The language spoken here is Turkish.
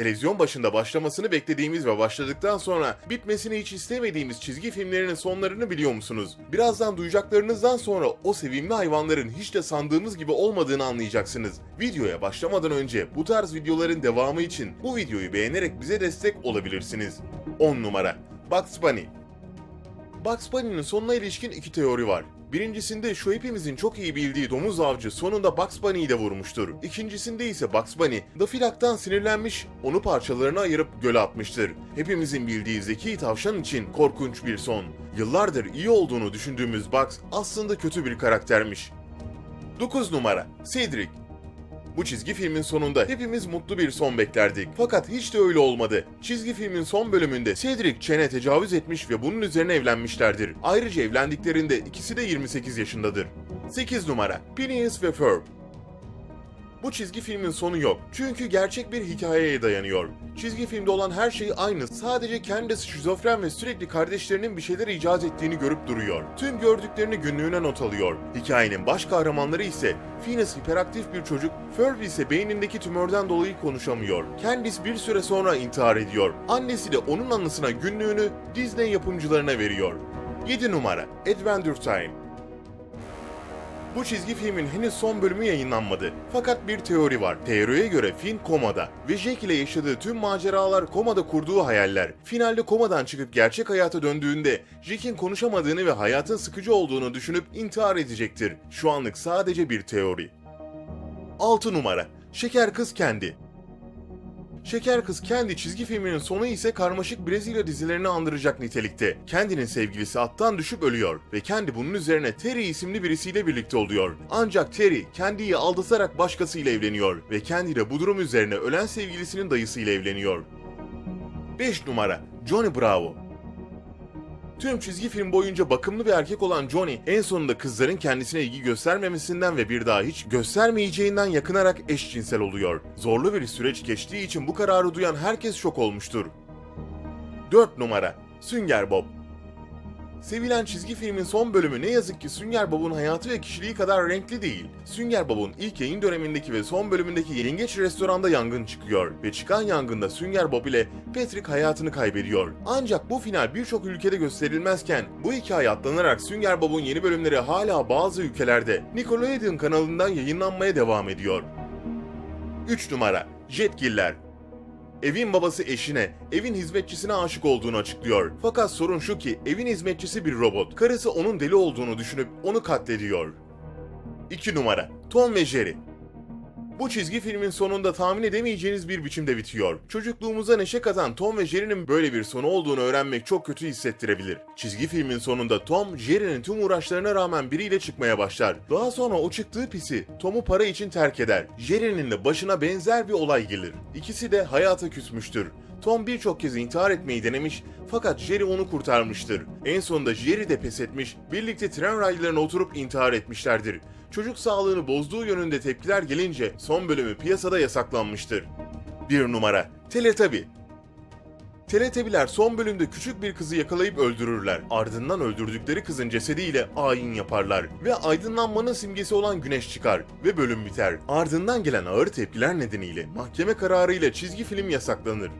Televizyon başında başlamasını beklediğimiz ve başladıktan sonra bitmesini hiç istemediğimiz çizgi filmlerinin sonlarını biliyor musunuz? Birazdan duyacaklarınızdan sonra o sevimli hayvanların hiç de sandığımız gibi olmadığını anlayacaksınız. Videoya başlamadan önce bu tarz videoların devamı için bu videoyu beğenerek bize destek olabilirsiniz. 10 numara Bugs Bunny Bugs Bunny'nin sonuna ilişkin iki teori var. Birincisinde şu hepimizin çok iyi bildiği domuz avcı sonunda Bugs Bunny'yi de vurmuştur. İkincisinde ise Bugs Bunny, Daffy Duck'tan sinirlenmiş, onu parçalarına ayırıp göle atmıştır. Hepimizin bildiği zeki tavşan için korkunç bir son. Yıllardır iyi olduğunu düşündüğümüz Bugs aslında kötü bir karaktermiş. 9 numara Cedric bu çizgi filmin sonunda hepimiz mutlu bir son beklerdik. Fakat hiç de öyle olmadı. Çizgi filmin son bölümünde Cedric Chen'e tecavüz etmiş ve bunun üzerine evlenmişlerdir. Ayrıca evlendiklerinde ikisi de 28 yaşındadır. 8 numara Phineas ve Ferb bu çizgi filmin sonu yok. Çünkü gerçek bir hikayeye dayanıyor. Çizgi filmde olan her şey aynı. Sadece kendisi şizofren ve sürekli kardeşlerinin bir şeyler icat ettiğini görüp duruyor. Tüm gördüklerini günlüğüne not alıyor. Hikayenin baş kahramanları ise Phineas hiperaktif bir çocuk, Ferb ise beynindeki tümörden dolayı konuşamıyor. Candice bir süre sonra intihar ediyor. Annesi de onun anısına günlüğünü Disney yapımcılarına veriyor. 7 numara Adventure Time bu çizgi filmin henüz son bölümü yayınlanmadı. Fakat bir teori var. Teoriye göre Finn komada ve Jack ile yaşadığı tüm maceralar komada kurduğu hayaller. Finalde komadan çıkıp gerçek hayata döndüğünde Jack'in konuşamadığını ve hayatın sıkıcı olduğunu düşünüp intihar edecektir. Şu anlık sadece bir teori. 6 numara Şeker Kız Kendi Şeker Kız Kendi çizgi filminin sonu ise karmaşık Brezilya dizilerini andıracak nitelikte. Kendi'nin sevgilisi attan düşüp ölüyor ve Kendi bunun üzerine Terry isimli birisiyle birlikte oluyor. Ancak Terry Kendi'yi aldatarak başkasıyla evleniyor ve Kendi de bu durum üzerine ölen sevgilisinin dayısıyla evleniyor. 5 numara Johnny Bravo Tüm çizgi film boyunca bakımlı bir erkek olan Johnny en sonunda kızların kendisine ilgi göstermemesinden ve bir daha hiç göstermeyeceğinden yakınarak eşcinsel oluyor. Zorlu bir süreç geçtiği için bu kararı duyan herkes şok olmuştur. 4 numara Sünger Bob Sevilen çizgi filmin son bölümü ne yazık ki Sünger Bob'un hayatı ve kişiliği kadar renkli değil. Sünger Bob'un ilk yayın dönemindeki ve son bölümündeki yengeç restoranda yangın çıkıyor ve çıkan yangında Sünger Bob ile Patrick hayatını kaybediyor. Ancak bu final birçok ülkede gösterilmezken bu hikaye atlanarak Sünger Bob'un yeni bölümleri hala bazı ülkelerde Nickelodeon kanalından yayınlanmaya devam ediyor. 3 numara Jetgiller Evin babası eşine, evin hizmetçisine aşık olduğunu açıklıyor. Fakat sorun şu ki evin hizmetçisi bir robot. Karısı onun deli olduğunu düşünüp onu katlediyor. 2 numara Tom ve Jerry bu çizgi filmin sonunda tahmin edemeyeceğiniz bir biçimde bitiyor. Çocukluğumuza neşe katan Tom ve Jerry'nin böyle bir sonu olduğunu öğrenmek çok kötü hissettirebilir. Çizgi filmin sonunda Tom, Jerry'nin tüm uğraşlarına rağmen biriyle çıkmaya başlar. Daha sonra o çıktığı pisi Tom'u para için terk eder. Jerry'nin de başına benzer bir olay gelir. İkisi de hayata küsmüştür. Tom birçok kez intihar etmeyi denemiş fakat Jerry onu kurtarmıştır. En sonunda Jerry de pes etmiş, birlikte tren raylarına oturup intihar etmişlerdir. Çocuk sağlığını bozduğu yönünde tepkiler gelince son bölümü piyasada yasaklanmıştır. 1 numara Teletabi Teletabiler son bölümde küçük bir kızı yakalayıp öldürürler. Ardından öldürdükleri kızın cesediyle ayin yaparlar. Ve aydınlanmanın simgesi olan güneş çıkar. Ve bölüm biter. Ardından gelen ağır tepkiler nedeniyle mahkeme kararıyla çizgi film yasaklanır.